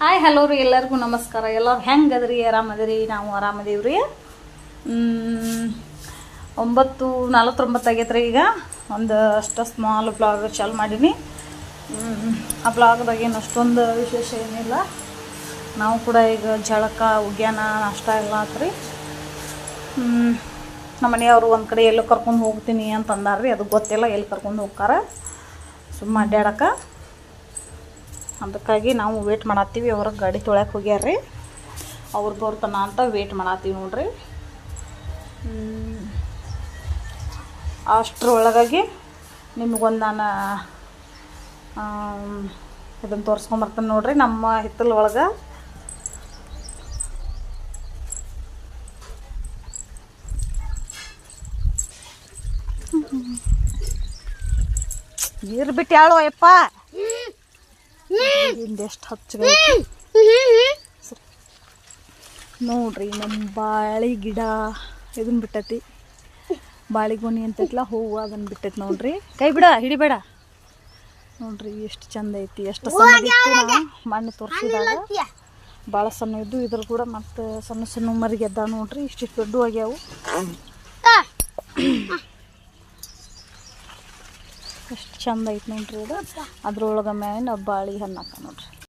Hi hello ರೀ ಎಲ್ಲರಿಗೂ ನಮಸ್ಕಾರ. ಎಲ್ಲರೂ ಹೆಂಗೆ ಅದ್ರಿ? ಆರಾಮದಿರಿ ನಾವು ಆರಾಮದೀವಿ ರೀ. ಒಂಬತ್ತು ನಲ್ವತ್ತೊಂಬತ್ತು ಆಗೈತೆ ರೀ ಈಗ. ಒಂದು ಅಷ್ಟು ಸ್ಮಾಲ್ ಬ್ಲಾಗ್ ಚಾಲು ಮಾಡೀನಿ. ಆ ಬ್ಲಾಗ್ದಾಗ ಏನು ಅಷ್ಟೊಂದು ವಿಶೇಷ ಏನಿಲ್ಲ. ನಾವು ಕೂಡ ಈಗ ಜಳಕ ಉಗ್ಯಾನ ನಾಷ್ಟ ಎಲ್ಲ ಆತ್ರಿ ನಮ್ಮ ಮನೆಯವರು ಒಂದು ಕಡೆ ಎಲ್ಲೋ ಕರ್ಕೊಂಡು ಹೋಗ್ತೀನಿ ಅಂತಂದಾರ್ರಿ ಅದು ಗೊತ್ತಿಲ್ಲ ಎಲ್ಲಿ ಕರ್ಕೊಂಡು ಹೋಗ್ತಾರೆ. ಸುಮ್ಮ ಅಡ್ಡಾಡಕ್ಕೆ ಅದಕ್ಕಾಗಿ ನಾವು ವೇಟ್ ಮಾಡತ್ತೀವಿ. ಅವ್ರಿಗೆ ಗಾಡಿ ತೊಳ್ಯಾಕೆ ಹೋಗ್ಯಾರ್ರಿ. ಅವ್ರು ಬರ್ತಾನ ಅಂತ ವೇಟ್ ಮಾಡತ್ತೀವಿ ನೋಡ್ರಿ. ಅಷ್ಟರೊಳಗಾಗಿ ನಿಮ್ಗೊಂದು ನಾನು ಇದನ್ನು ತೋರಿಸ್ಕೊಂಬರ್ತೇನೆ ನೋಡ್ರಿ. ನಮ್ಮ ಹಿತ್ತಲ ಒಳಗೆ ನೀರು ಬಿಟ್ಟು ಯಪ್ಪ ಹಚ್ಚಬೇಕು? ಹಚ್ಚಗೈತಿ ನೋಡ್ರಿ ನಮ್ಮ ಬಾಳೆ ಗಿಡ ಇದನ್ನ ಬಿಟ್ಟತಿ. ಬಾಳಿಗೋಣಿ ಅಂತೈತ್ಲ ಹೂವು ಅದನ್ನ ಬಿಟ್ಟೈತಿ ನೋಡ್ರಿ. ಕೈ ಬಿಡ ಹಿಡಿಬೇಡ. ನೋಡ್ರಿ ಎಷ್ಟು ಚಂದ ಐತಿ ಎಷ್ಟು ಸಣ್ಣ ಮಣ್ಣು ತೋರಿಸಿದಾಗ. ಭಾಳ ಸಣ್ಣ ಇದ್ದು ಇದ್ರ ಕೂಡ ಮತ್ತೆ ಸಣ್ಣ ಸಣ್ಣ ಮರಿಗೆ ಎದ್ದ ನೋಡ್ರಿ ಇಷ್ಟಿಷ್ಟು ದೊಡ್ಡ ಆಗ್ಯಾವು ಎಷ್ಟು ಚಂದ ಐತೆ ನೋಡ್ರಿ ಅದು ಅದ್ರೊಳಗೆ ಮೇಲೆ ಬಾಳಿ ಹಣ್ಣು ಹಾಕ ನೋಡ್ರಿ.